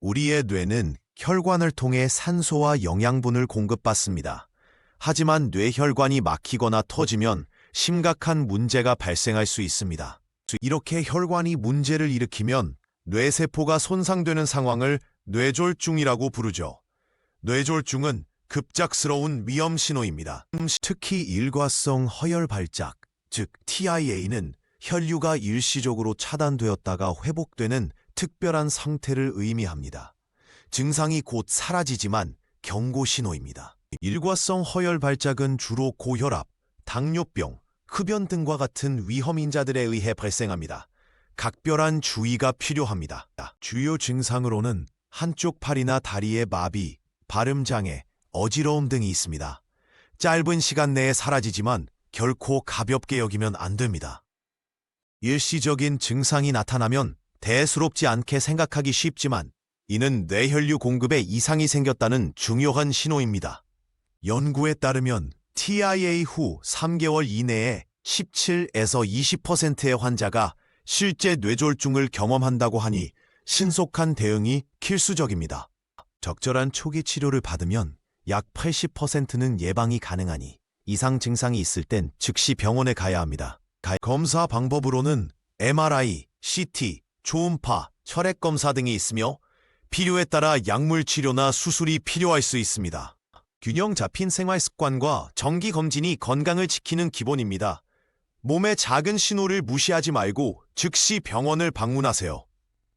우리의 뇌는 혈관을 통해 산소와 영양분을 공급받습니다. 하지만 뇌혈관이 막히거나 터지면 심각한 문제가 발생할 수 있습니다. 이렇게 혈관이 문제를 일으키면 뇌세포가 손상되는 상황을 뇌졸중이라고 부르죠. 뇌졸중은 급작스러운 위험 신호입니다. 특히 일과성 허혈 발작, 즉 TIA는 혈류가 일시적으로 차단되었다가 회복되는 특별한 상태를 의미합니다. 증상이 곧 사라지지만 경고 신호입니다. 일과성 허혈 발작은 주로 고혈압, 당뇨병, 흡연 등과 같은 위험 인자들에 의해 발생합니다. 각별한 주의가 필요합니다. 주요 증상으로는 한쪽 팔이나 다리의 마비, 발음장애, 어지러움 등이 있습니다. 짧은 시간 내에 사라지지만 결코 가볍게 여기면 안 됩니다. 일시적인 증상이 나타나면 대수롭지 않게 생각하기 쉽지만 이는 뇌혈류 공급에 이상이 생겼다는 중요한 신호입니다. 연구에 따르면 TIA 후 3개월 이내에 17에서 20%의 환자가 실제 뇌졸중을 경험한다고 하니 신속한 대응이 필수적입니다. 적절한 초기 치료를 받으면 약 80%는 예방이 가능하니 이상 증상이 있을 땐 즉시 병원에 가야 합니다. 가- 검사 방법으로는 MRI, CT, 초음파, 혈액 검사 등이 있으며 필요에 따라 약물 치료나 수술이 필요할 수 있습니다. 균형 잡힌 생활 습관과 정기 검진이 건강을 지키는 기본입니다. 몸의 작은 신호를 무시하지 말고 즉시 병원을 방문하세요.